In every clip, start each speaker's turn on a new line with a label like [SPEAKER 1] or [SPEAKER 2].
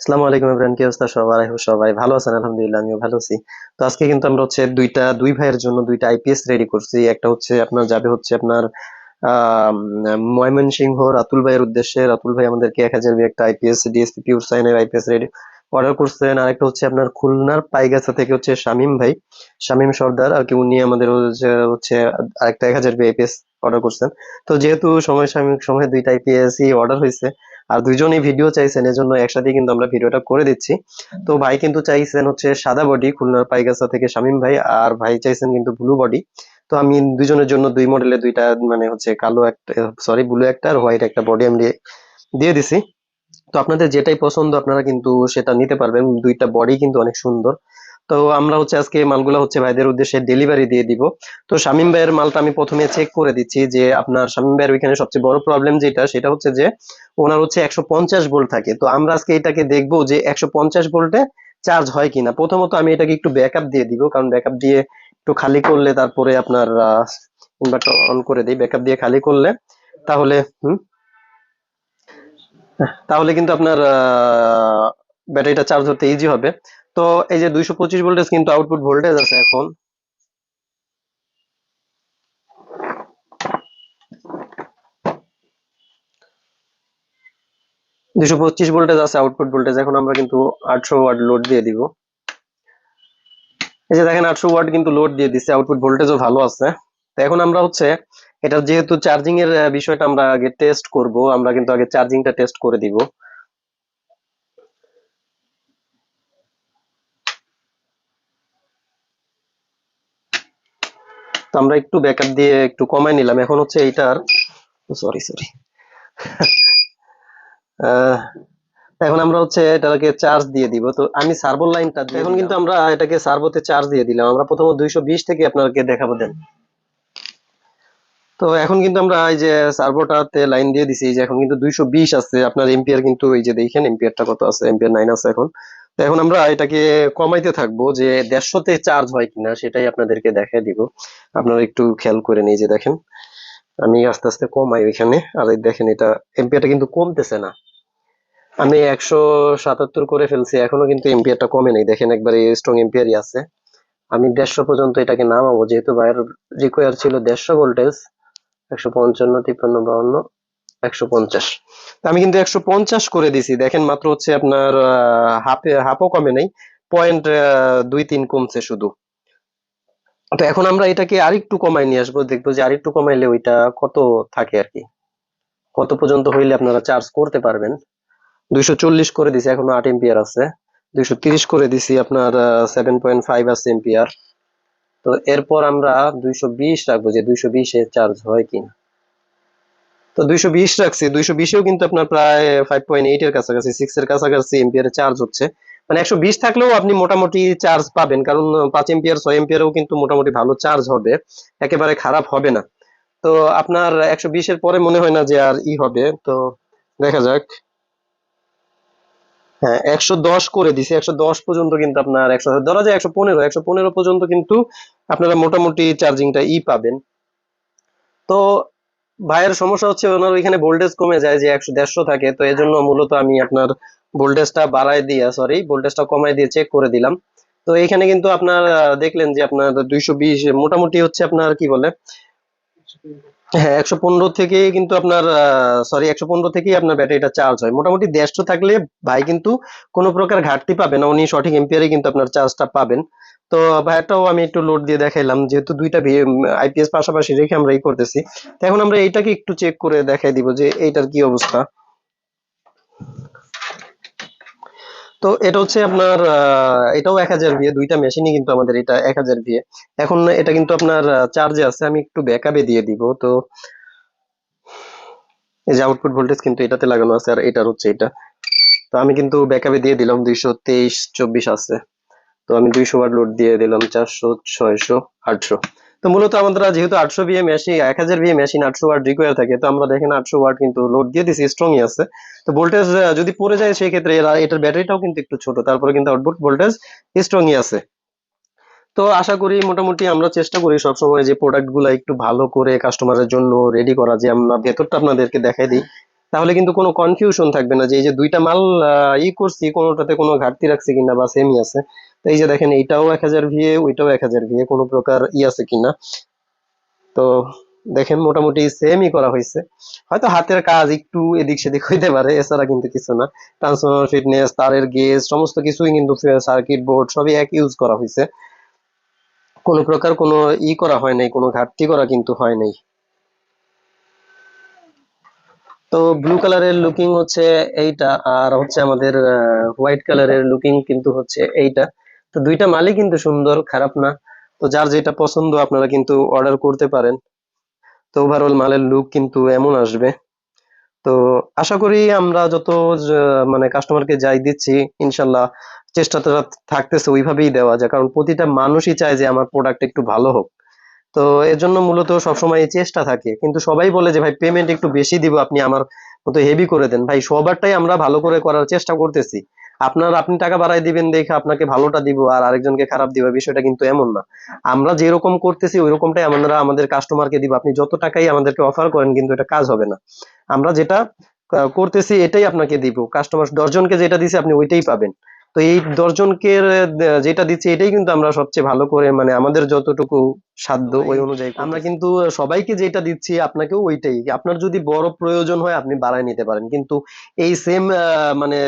[SPEAKER 1] আসসালামু আলাইকুম ইমরান কি অবস্থা সবাই সবাই ভালো আছেন, আলহামদুলিল্লাহ, আমিও ভালো আছি। তো আজকে কিন্তু আমরা হচ্ছে দুইটা, দুই ভাইয়ের জন্য দুইটা আইপিএস রেডি করছি। একটা হচ্ছে আপনার, যাবে হচ্ছে আপনার ময়মনসিংহ রাতুল ভাইয়ের উদ্দেশ্যে। রাতুল ভাই আমাদেরকে এক হাজার একটা আইপিএস ডিএসপি পিউর সাইনের আইপিএস রেডি অর্ডার করছেন। আর একটা হচ্ছে আপনার খুলনার পাইগাছা থেকে হচ্ছে শামীম ভাই। শামীম সর্দার, আর কি উনি আমাদের হচ্ছে আরেকটা এক হাজার আইপিএস অর্ডার করছেন। তো যেহেতু সময় সাময়িক সময় দুইটা আইপিএস অর্ডার হয়েছে আর দুইজনই ভিডিও চাইছেন, এজন্য একসাথে কিন্তু আমরা ভিডিওটা করে দিচ্ছি। তো ভাই কিন্তু চাইছেন হচ্ছে সাদা বডি খুলনার পাইগাছা থেকে শামীম ভাই, আর ভাই চাইছেন কিন্তু ব্লু বডি তো আমি দুজনের জন্য দুই মডেলে দুইটা মানে হচ্ছে কালো একটা সরি ব্লু একটা আর হোয়াইট একটা বডি আমি দিয়ে দিছি। তো আপনাদের যেটাই পছন্দ আপনারা কিন্তু সেটা নিতে পারবেন। দুইটা বডি কিন্তু অনেক সুন্দর। তো আমরা হচ্ছে আজকে মালগুলো হচ্ছে ভাইদের উদ্দেশ্যে ডেলিভারি দিয়ে দিব। তো শামীম ভাইয়ের মালটা আমি প্রথমে চেক করে দিচ্ছি যে আপনার শামীম ভাইয়ের ওইখানে সবচেয়ে বড় প্রবলেম যেটা, সেটা হচ্ছে যে ওনার হচ্ছে একশো পঞ্চাশ ভোল্ট থাকে। তো আমরা আজকে এটাকে দেখব যে একশো পঞ্চাশ ভোল্টে চার্জ হয় কিনা। প্রথমত আমি এটাকে একটু ব্যাকআপ দিয়ে দিব, কারণ ব্যাকআপ দিয়ে একটু খালি করলে তারপরে আপনার ইনভার্টার অন করে দিই ব্যাকআপ দিয়ে খালি করলে তাহলে, হুম? তাহলে কিন্তু আপনার ব্যাটারিটা চার্জ হতে ইজি হবে। তো এই যে দুইশো পঁচিশ ভোল্টেজ কিন্তু আউটপুট ভোল্টেজ আছে এখন। দুশো পঁচিশ ভোল্টেজ আছে আউটপুট ভোল্টেজ এখন আমরা কিন্তু আটশো ওয়াট লোড দিয়ে দিব। এই যে দেখেন আটশো ওয়াট কিন্তু লোড দিয়ে দিচ্ছে আউটপুট ভোল্টেজও ভালো আছে। তো এখন আমরা হচ্ছে, এটা যেহেতু চার্জিং এর বিষয়টা আমরা আগে টেস্ট করব, আমরা কিন্তু আগে চার্জিংটা টেস্ট করে দিব। তো আমরা একটু ব্যাকআপ দিয়ে একটু কমাই নিলাম। এখন হচ্ছে এইটার সরি সরি এখন আমরা হচ্ছে এটাকে চার্জ দিয়ে দিব। তো আমি সার্ভো লাইনটা এখন কিন্তু আমরা এটাকে সার্ভোতে চার্জ দিয়ে দিলাম। আমরা প্রথমে দুইশো বিশ থেকে আপনাকে দেখাবো দেন। তো এখন কিন্তু আমরা এই যে সার্ভোটাতে লাইন দিয়ে দিছি এই যে এখন কিন্তু দুইশো বিশ আছে। আপনার এম্পিয়ার কিন্তু এই যে দেখেন এম্পিয়ারটা কত আছে? এম্পিয়ার নাইন আছে এখন। এখন আমরা এটাকে কমাইতে থাকব যে দেড়শোতে চার্জ হয় কিনা সেটাই আপনাদেরকে দেখাই দিব। আপনারা একটু খেয়াল করে নিয়ে যে দেখেন, আমি আস্তে আস্তে কমাই ওইখানে আর এই দেখেন এটা এম্পিয়ারটা কিন্তু কমতেছে না। আমি একশো সাতাত্তর করে ফেলছি, এখনও কিন্তু এম্পিয়ারটা কমে নেই। দেখেন একবারে স্ট্রং এম্পিয়ারই আছে। আমি দেড়শো পর্যন্ত এটাকে নামাবো, যেহেতু বাইরের রিকোয়ার ছিল দেড়শো ভোল্টেজ একশো পঞ্চান্ন, তিপ্পান্ন, বাউন্ন। একশো পঞ্চাশ। আমি কিন্তু একশো পঞ্চাশ করে দিছি। দেখেন মাত্র হচ্ছে আপনার হাফে হাফও কমে নেই। পয়েন্ট দুই তিন কমছে শুধু। তো এখন আমরা এটাকে আরেকটু কমাই নিয়ে আসব। দেখব যে আরেকটু কমাইলে ওইটা কত থাকে আর কি। কত পর্যন্ত হইলে আপনারা চার্জ করতে পারবেন। দুইশো চল্লিশ করে দিছি, এখনও আট এম্পিয়ার আছে। দুইশো তিরিশ করে দিছি, আপনার সেভেন পয়েন্ট ফাইভ আছে এম্পিয়ার তো এরপর আমরা দুইশো বিশ রাখব যে দুইশো বিশে চার্জ হয় কিনা। তো দুইশো বিশ রাখছি। দুইশো বিশেও কিন্তু আপনার প্রায় ফাইভ পয়েন্ট এইট এর কাছাকাছি সিক্স এর কাছাকাছি এম্পিয়ারে চার্জ হচ্ছে। মানে একশো বিশ থাকলেও আপনি মোটামুটি চার্জ পাবেন, কারণ পাঁচ এম্পিয়ার ছয় এম্পিয়ারেও কিন্তু মোটামুটি ভালো চার্জ হবে। একেবারে খারাপ হবে না। তো আপনার একশো বিশের পরে মনে হয় না যে আর ই হবে। তো দেখা যাক। হ্যাঁ একশো দশ করে দিছি। একশো দশ পর্যন্ত কিন্তু আপনার একশো, ধরা যায় একশো পনেরো। একশো পনেরো পর্যন্ত কিন্তু আপনারা মোটামুটি চার্জিংটা ই পাবেন। তো ভাইয়ের সমস্যা হচ্ছে ওনার ওইখানে ভোল্টেজ কমে যায় যে একশো দেড়শো থাকে, তো এই জন্য মূলত আমি আপনার ভোল্টেজটা বাড়ায় দিয়ে সরি ভোল্টেজটা কমায় দিয়ে চেক করে দিলাম। তো এইখানে কিন্তু আপনার দেখলেন যে আপনার দুইশো বিশ, মোটামুটি হচ্ছে আপনার কি বলে? হ্যাঁ একশো পনেরো থেকে কিন্তু আপনার সরি একশো পনেরো থেকেই আপনার ব্যাটারিটা চার্জ হয়। মোটামুটি দেড়শো থাকলে ভাই কিন্তু কোনো প্রকার ঘাটতি পাবে না, উনি সঠিক এম্পিয়ারে কিন্তু আপনার চার্জটা পাবেন। তো ভাইয়াটাও আমি একটু লোড দিয়ে দেখাইলাম, যেহেতু দুইটা আইপিএস পাশাপাশি রেখে আমরা এই করতেছি। তো এখন আমরা এইটাকে একটু চেক করে দেখাই দিব যে এইটার কি অবস্থা। তো এটা হচ্ছে আপনার এটাও এক হাজার ভিএ দুইটা মেশিনই কিন্তু আমাদের এটা এক হাজার ভিএ এখন এটা কিন্তু আপনার চার্জে আছে, আমি একটু ব্যাকআপে দিয়ে দিব। তো এই যে আউটপুট ভোল্টেজ কিন্তু এটাতে লাগানো আছে, আর এটার হচ্ছে এটা। তো আমি কিন্তু ব্যাকআপে দিয়ে দিলাম, দুইশো তেইশ, চব্বিশ আছে। তো আমি দুইশো ওয়াট লোড দিয়ে দিলাম, চারশো, ছয়শো, আটশো। তো মূলত আমরা যেহেতু আটশো বিএ মেশিন এক হাজার বিএ মেশিন আটশো ওয়াট রিকোয়ার থাকে, তো আমরা দেখেন আটশো ওয়াট কিন্তু লোড দিয়ে দিছি স্ট্রংই আছে। তো ভোল্টেজ যদি পড়ে যায় সেই ক্ষেত্রে এটার ব্যাটারিটাও কিন্তু একটু ছোট, তারপরে কিন্তু আউটপুট ভোল্টেজ স্ট্রংই আছে। তো আশা করি মোটামুটি আমরা চেষ্টা করি সবসময় যে প্রোডাক্টগুলা একটু ভালো করে কাস্টমারের জন্য রেডি করা, যে আমরা ভেতরটা আপনাদেরকে দেখাই দিই। তাহলে কিন্তু কোনো কনফিউশন থাকবে না যে এই যে দুইটা মাল ই করছি, কোনোটাতে কোনো ঘাটতি রাখছি কিনা বা সেমই আছে। এই যে দেখেন, এইটাও এক হাজার ভিএ ওইটাও এক হাজার ভিএ কোনো প্রকার ই আছে কিনা? তো দেখেন, মোটামুটি সেমই করা হয়েছে। হয়তো হাতের কাজ একটু এদিক সেদিক হইতে পারে, এছাড়া কিন্তু কিছু না। ট্রান্সফরমার ফিটনেস তারের গেজ সমস্ত কিছুই কিন্তু সার্কিট বোর্ড সবই এক ইউজ করা হয়েছে। কোনো প্রকার কোনো ই করা হয় নাই, কোনো ঘাটতি করা কিন্তু হয় নাই। তো ব্লু কালারের লুকিং হচ্ছে এইটা, আর হচ্ছে আমাদের হোয়াইট কালারের লুকিং কিন্তু হচ্ছে এইটা। তো দুইটা মালই কিন্তু সুন্দর, খারাপ না। তো যার যেটা পছন্দ আপনারা কিন্তু অর্ডার করতে পারেন। তো ওভারঅল মালের লুক কিন্তু এমন আসবে। তো আশা করি আমরা যত মানে কাস্টমারকে যাই দিচ্ছি, ইনশাল্লাহ চেষ্টা চেষ্টাটা থাকতেছে ওইভাবেই দেওয়া যায়। কারণ প্রতিটা মানুষই চায় যে আমার প্রোডাক্ট একটু ভালো হোক। তো এর জন্য মূলত সবসময় চেষ্টা থাকে। কিন্তু সবাই বলে যে, ভাই পেমেন্ট একটু বেশি দিব, আপনি আমার মতো হেভি করে দেন। ভাই, সবারটাই আমরা ভালো করে করার চেষ্টা করতেছি। আপনার, আপনি টাকা বাড়াই দিবেন দেখে আপনাকে ভালোটা দিব আর আরেকজনকে খারাপ দিব, বিষয়টা কিন্তু এমন না। আমরা যেরকম করতেছি ওই রকমটাই আমরা আমাদের কাস্টমারকে দিব। আপনি যত টাকাই আমাদেরকে অফার করেন কিন্তু এটা কাজ হবে না। আমরা যেটা করতেছি এটাই আপনাকে দিব। কাস্টমার দশজনকে যেটা দিছে আপনি ওইটাই পাবেন। তো এই দশজনকে যেটা দিচ্ছি এটাই কিন্তু আমরা সবচেয়ে ভালো করে মানে আমাদের যতটুকু সাধ্য ওই অনুযায়ী আমরা কিন্তু সবাইকে যেটা দিচ্ছি আপনাকেও ওইটাই আপনার যদি বড় প্রয়োজন হয় আপনি বাড়ায় নিতে পারেন। কিন্তু এই সেম মানে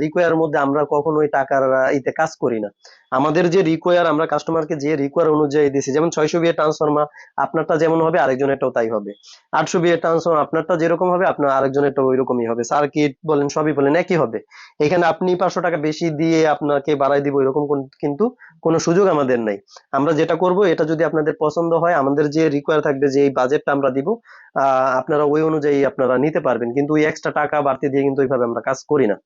[SPEAKER 1] রিকোয়ার মধ্যে আমরা কখনোই টাকার ইতে কাজ করি না। আমাদের যে রিকোয়ার আমরা কাস্টমারকে যে রিকোয়ার অনুযায়ী দিছি যেমন ছয়শো বিয়ে ট্রান্সফরমার আপনারটা যেমন হবে আরেকজনেরটাও তাই হবে। আটশো বিয়ে ট্রান্সফরমার আপনারটা যেরকম হবে আপনার আরেকজনেরটা ওই রকমই হবে সার্কিট বলেন সবই বলেন একই হবে। এখানে আপনি পাঁচশো টাকা বেশি দিয়ে আপনাকে বাড়াই দিব এরকম কোন- কিন্তু কোনো সুযোগ আমাদের নাই। আমরা যেটা করব এটা যদি আপনাদের পছন্দ হয়, আমাদের যে রিকোয়ার থাকবে যে এই বাজেটটা আমরা দিব আপনারা ওই অনুযায়ী আপনারা নিতে পারবেন। কিন্তু ওই এক্সট্রা টাকা বাড়তি দিয়ে কিন্তু ওইভাবে আমরা কাজ করি না।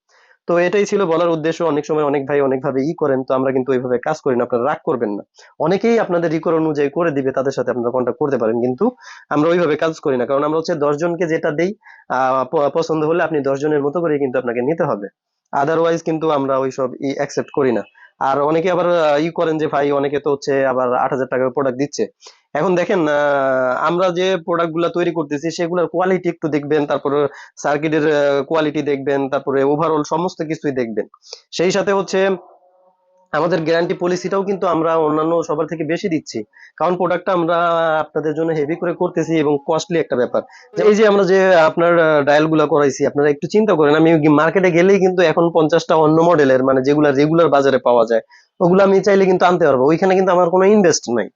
[SPEAKER 1] তো এটাই ছিল বলার উদ্দেশ্য। অনেক সময় অনেক ভাই অনেকভাবে ই করেন, তো আমরা কিন্তু ওইভাবে কাজ করি না, আপনারা রাগ করবেন না। অনেকেই আপনাদের রিকোয়ার অনুযায়ী করে দিবে, তাদের সাথে আপনারা কন্ট্যাক্ট করতে পারেন, কিন্তু আমরা ওইভাবে কাজ করি না। কারণ আমরা হচ্ছে দশ জনকে যেটা দেই পছন্দ হলে আপনি দশ জনের মতো করে কিন্তু আপনাকে নিতে হবে। আদারওয়াইজ কিন্তু আমরা ওইসব ই অ্যাকসেপ্ট করি না। আর অনেকে আবার ই করেন যে, ভাই, অনেকে তো হচ্ছে আবার আট হাজার টাকার প্রোডাক্ট দিচ্ছে। এখন দেখেন আমরা যে প্রোডাক্টগুলা তৈরি করতেছি, সেগুলোর কোয়ালিটি একটু দেখবেন, তারপরে সার্কিটের কোয়ালিটি দেখবেন, তারপরে ওভারঅল সমস্ত কিছুই দেখবেন। সেই সাথে হচ্ছে আমাদের গ্যারান্টি পলিসিটাও কিন্তু আমরা অন্যান্য সবার থেকে বেশি দিচ্ছি। কারণ প্রোডাক্টটা আমরা আপনাদের জন্য হেভি করে করতেছি এবং কস্টলি একটা ব্যাপার। এই যে আমরা যে আপনার ডায়ালগুলা করাইছি, আপনারা একটু চিন্তা করেন, আমি মার্কেটে গেলেই কিন্তু এখন পঞ্চাশটা অন্য মডেলের মানে যেগুলা রেগুলার বাজারে পাওয়া যায়, ওগুলো আমি চাইলে কিন্তু আনতে পারব। ওইখানে কিন্তু আমার কোনো ইনভেস্ট নাই।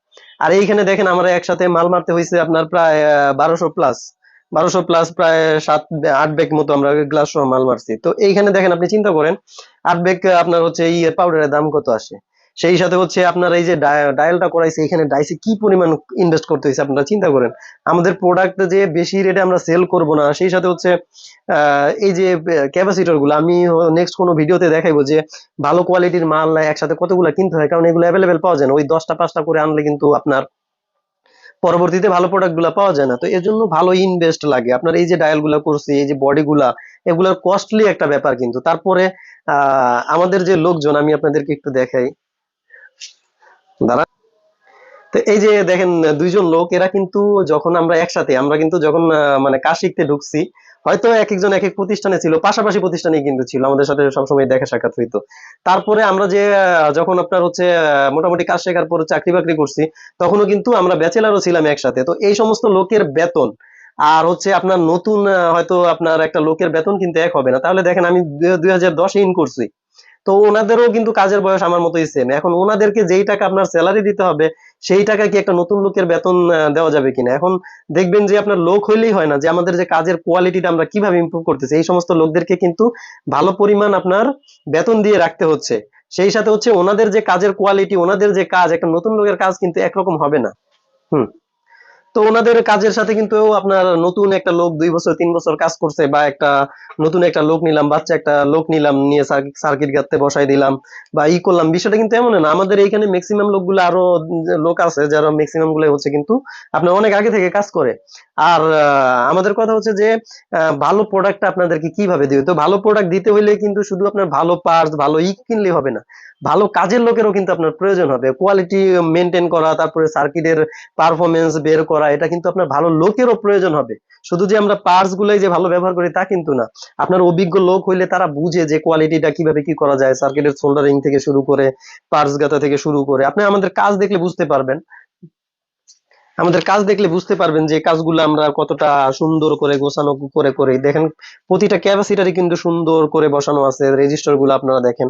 [SPEAKER 1] আর এইখানে দেখেন, আমরা একসাথে মাল মারতে হয়েছে আপনার প্রায় বারোশো প্লাস বারোশো প্লাস প্রায় সাত আট ব্যাগ মতো আমরা গ্লাস সহ মাল মারছি। তো এইখানে দেখেন আপনি চিন্তা করেন, আট ব্যাগ আপনার হচ্ছে এই পাউডারের দাম কত আসে? সেই সাথে হচ্ছে আপনার এই যে ডায়ালটা করাইছে, এখানে ডাইসে কি পরিমাণ ইনভেস্ট করতে হয়েছে আপনারা চিন্তা করেন। আমাদের প্রোডাক্ট যে বেশি রেটে আমরা সেল করব না, সেই সাথে হচ্ছে এই যে ক্যাপাসিটরগুলো, আমি নেক্সট কোনো ভিডিওতে দেখাইবো যে ভালো কোয়ালিটির মাল একসাথে কতগুলো কিনতে হয়, কারণ এগুলো অ্যাভেলেবেল পাওয়া যায় না। ওই দশটা পাঁচটা করে আনলে কিন্তু আপনার পরবর্তীতে ভালো প্রোডাক্টগুলো পাওয়া যায় না। তো এর জন্য ভালো ইনভেস্ট লাগে। আপনার এই যে ডায়ালগুলো করছি, এই যে বডিগুলা এগুলোর কস্টলি একটা ব্যাপার কিন্তু। তারপরে আমাদের যে লোকজন, আমি আপনাদেরকে একটু দেখাই। দাঁড়া তো এই যে দেখেন, দুইজন লোক, এরা কিন্তু যখন আমরা একসাথে, আমরা কিন্তু যখন মানে কাজ শিখতে ঢুকছি হয়তো এক একজন এক এক প্রতিষ্ঠানে ছিল, পাশাপাশি প্রতিষ্ঠানে কিন্তু ছিল, আমাদের সাথে সবসময় দেখা সাক্ষাৎ হইতো। তারপরে আমরা যে যখন আপনার হচ্ছে মোটামুটি কাজ শেখার পরে চাকরি বাকরি করছি, তখনও কিন্তু আমরা ব্যাচেলারও ছিলাম একসাথে। তো এই সমস্ত লোকের বেতন, আর হচ্ছে আপনার নতুন হয়তো আপনার একটা লোকের বেতন কিন্তু এক হবে না। তাহলে দেখেন আমি দুই হাজার দশে ইন করছি। তো ওনাদেরও কিন্তু কাজের বয়স আমার মতোই সেম এখন ওনাদেরকে যেই টাকা আপনার স্যালারি দিতে হবে সেই টাকা কি একটা নতুন লোকের বেতন দেওয়া যাবে কিনা? এখন দেখবেন যে আপনার লোক হইলেই হয় না যে আমাদের যে কাজের কোয়ালিটিটা আমরা কীভাবে ইম্প্রুভ করতেছি, এই সমস্ত লোকদেরকে কিন্তু ভালো পরিমাণ আপনার বেতন দিয়ে রাখতে হচ্ছে। সেই সাথে হচ্ছে ওনাদের যে কাজের কোয়ালিটি ওনাদের যে কাজ, একটা নতুন লোকের কাজ কিন্তু একরকম হবে না। হুম। তো ওনাদের কাজের সাথে কিন্তু আপনার নতুন একটা লোক দুই বছর, তিন বছর কাজ করছে বা একটা নতুন একটা লোক নিলাম, বাচ্চা একটা লোক নিলাম, নিয়ে সার্কিট গাঁথতে বসাই দিলাম বা ই করলাম। বিষয়টা কিন্তু এমন না, আমাদের এইখানে ম্যাক্সিমাম লোকগুলো আরও লোক আছে যারা ম্যাক্সিমামগুলো হচ্ছে কিন্তু আপনার অনেক আগে থেকে কাজ করে। আর আমাদের কথা হচ্ছে যে ভালো প্রোডাক্ট আপনাদেরকে কীভাবে দিবে? তো ভালো প্রোডাক্ট দিতে হইলে কিন্তু শুধু আপনার ভালো পার্টস ভালো ই কিনলে হবে না। ভালো কাজের লোকেরও কিন্তু আপনার প্রয়োজন হবে। কোয়ালিটি মেনটেন করা, তারপরে সার্কিটের পারফরমেন্স বের করা করা, এটা কিন্তু আপনার ভালো লোকেরও প্রয়োজন হবে। শুধু যে আমরা পার্স গুলাই যে ভালো ব্যবহার করি তা কিন্তু না। আপনার অভিজ্ঞ লোক হইলে তারা বুঝে যে কোয়ালিটিটা কীভাবে কি করা যায়। সার্কিটের সোল্ডারিং থেকে শুরু করে পার্স গাতা থেকে শুরু করে। আপনি আমাদের কাজ দেখলে বুঝতে পারবেন। আমাদের কাজ দেখলে বুঝতে পারবেন যে কাজগুলো আমরা কতটা সুন্দর করে গোছানো করে করে। দেখেন, প্রতিটা ক্যাপাসিটারই কিন্তু সুন্দর করে বসানো আছে। রেজিস্টারগুলো আপনারা দেখেন।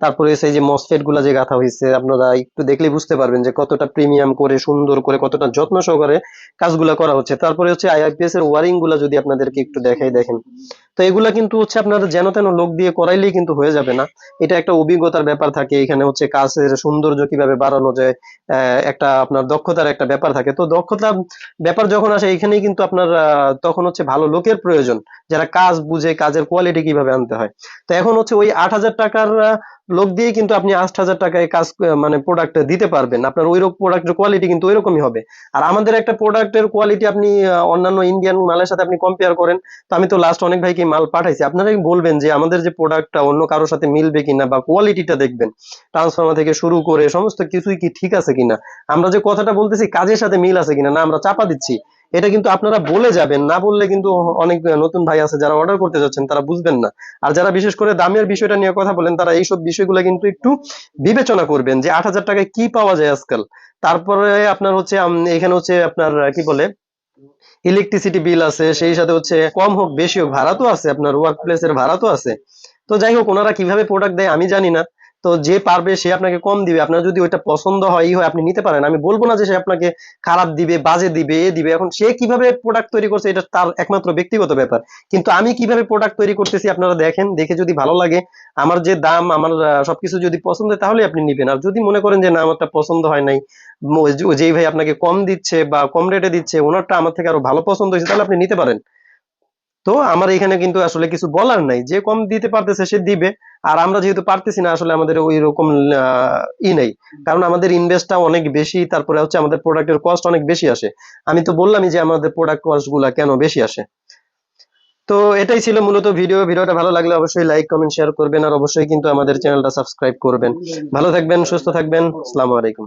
[SPEAKER 1] তারপরে সেই যে মসফেটগুলা যে গাঁথা হয়েছে, আপনারা একটু দেখলে বুঝতে পারবেন যে কতটা প্রিমিয়াম করে, সুন্দর করে, কতটা যত্ন সহকারে কাজগুলা করা হচ্ছে। তারপরে হচ্ছে আইআইপিএস এর ওয়ারিংগুলা যদি আপনাদেরকে একটু দেখাই, দেখেন। তো এগুলা কিন্তু হচ্ছে আপনারা যেন তেন লোক দিয়ে করাইলেই কিন্তু হয়ে যাবে না। এটা একটা অভিজ্ঞতার ব্যাপার থাকে, এখানে হচ্ছে কাজের সৌন্দর্য কীভাবে বাড়ানো যায় একটা আপনার দক্ষতার একটা ব্যাপার থাকে। তো দক্ষতা ব্যাপার যখন আসে, এখানেই কিন্তু আপনার তখন হচ্ছে ভালো লোকের প্রয়োজন, যারা কাজ বুঝে, কাজের কোয়ালিটি কীভাবে আনতে হয়। তো এখন হচ্ছে ওই আট হাজার টাকার লোক দিয়ে কিন্তু আপনি আট হাজার টাকায় কাজ মানে প্রোডাক্ট দিতে পারবেন। আপনার ওই রকম প্রোডাক্টের কোয়ালিটি কিন্তু ওইরকমই হবে। আর আমাদের একটা প্রোডাক্টের কোয়ালিটি আপনি অন্যান্য ইন্ডিয়ান মালের সাথে আপনি কম্পেয়ার করেন, তো আমি তো লাস্ট অনেক ভাইকে মাল পাঠাইছি। আপনারাই বলবেন যে আমাদের যে প্রোডাক্টটা অন্য কারোর সাথে মিলবে কিনা বা কোয়ালিটিটা দেখবেন। ট্রান্সফর্মার থেকে শুরু করে সমস্ত কিছুই কি ঠিক আছে কিনা? আমরা যে কথাটা বলতেছি, কাজের সাথে মিল আছে কিনা? না, আমরা চাপা দিচ্ছি। এটা কিন্তু আপনারা বলে যাবেন, না বললে কিন্তু অনেক নতুন ভাই আছে যারা অর্ডার করতে যাচ্ছেন, তারা বুঝবেন না। আর যারা বিশেষ করে দামের বিষয়টা নিয়ে কথা বলেন, তারা এইসব বিষয়গুলো কিন্তু একটু বিবেচনা করবেন যে আট হাজার টাকায় কি পাওয়া যায় আজকাল। তারপরে আপনার হচ্ছে এখানে হচ্ছে আপনার, কি বলে ইলেকট্রিসিটি বিল আছে, সেই সাথে হচ্ছে কম হোক, বেশি হোক, ভাড়া তো আছে, আপনার ওয়ার্ক প্লেসের ভাড়া তো আছে। তো যাই হোক, ওনারা কীভাবে প্রোডাক্ট দেয় আমি জানি না। তো যে পারবে সে আপনাকে কম দিবে। আপনার যদি ওইটা পছন্দ হয় হয়, আপনি নিতে পারেন। আমি বলব না যে সে আপনাকে খারাপ দিবে, বাজে দিবে, এ দিবে। এখন সে কীভাবে প্রোডাক্ট তৈরি করছে, এটা তার একমাত্র ব্যক্তিগত ব্যাপার। কিন্তু আমি কীভাবে প্রোডাক্ট তৈরি করতেছি আপনারা দেখেন, দেখে যদি ভালো লাগে, আমার যে দাম, আমার সবকিছু যদি পছন্দ হয়, তাহলে আপনি নিবেন। আর যদি মনে করেন যে না আমারটা পছন্দ হয় নাই যেই ভাই আপনাকে কম দিচ্ছে বা কম রেটে দিচ্ছে, ওনারটা আমার থেকে আরও ভালো পছন্দ হয়েছে, তাহলে আপনি নিতে পারেন। তো আমার এখানে কিন্তু আসলে কিছু বলার নাই। যে কম দিতে পারতেছে সে দিবে। আর আমরা যেহেতু পারতেছি না, আসলে আমাদের ওই রকম ই নেই। কারণ আমাদের ইনভেস্টটা অনেক বেশি, তারপরে হচ্ছে আমাদের প্রোডাক্টের কস্ট অনেক বেশি আসে। আমি তো বললামই যে আমাদের প্রোডাক্ট কস্টগুলা কেন বেশি আসে। তো এটাই ছিল মূলত ভিডিও ভিডিওটা ভালো লাগলে অবশ্যই লাইক কমেন্ট শেয়ার করবেন। আর অবশ্যই কিন্তু আমাদের চ্যানেলটা সাবস্ক্রাইব করবেন। ভালো থাকবেন, সুস্থ থাকবেন। আসসালামু আলাইকুম।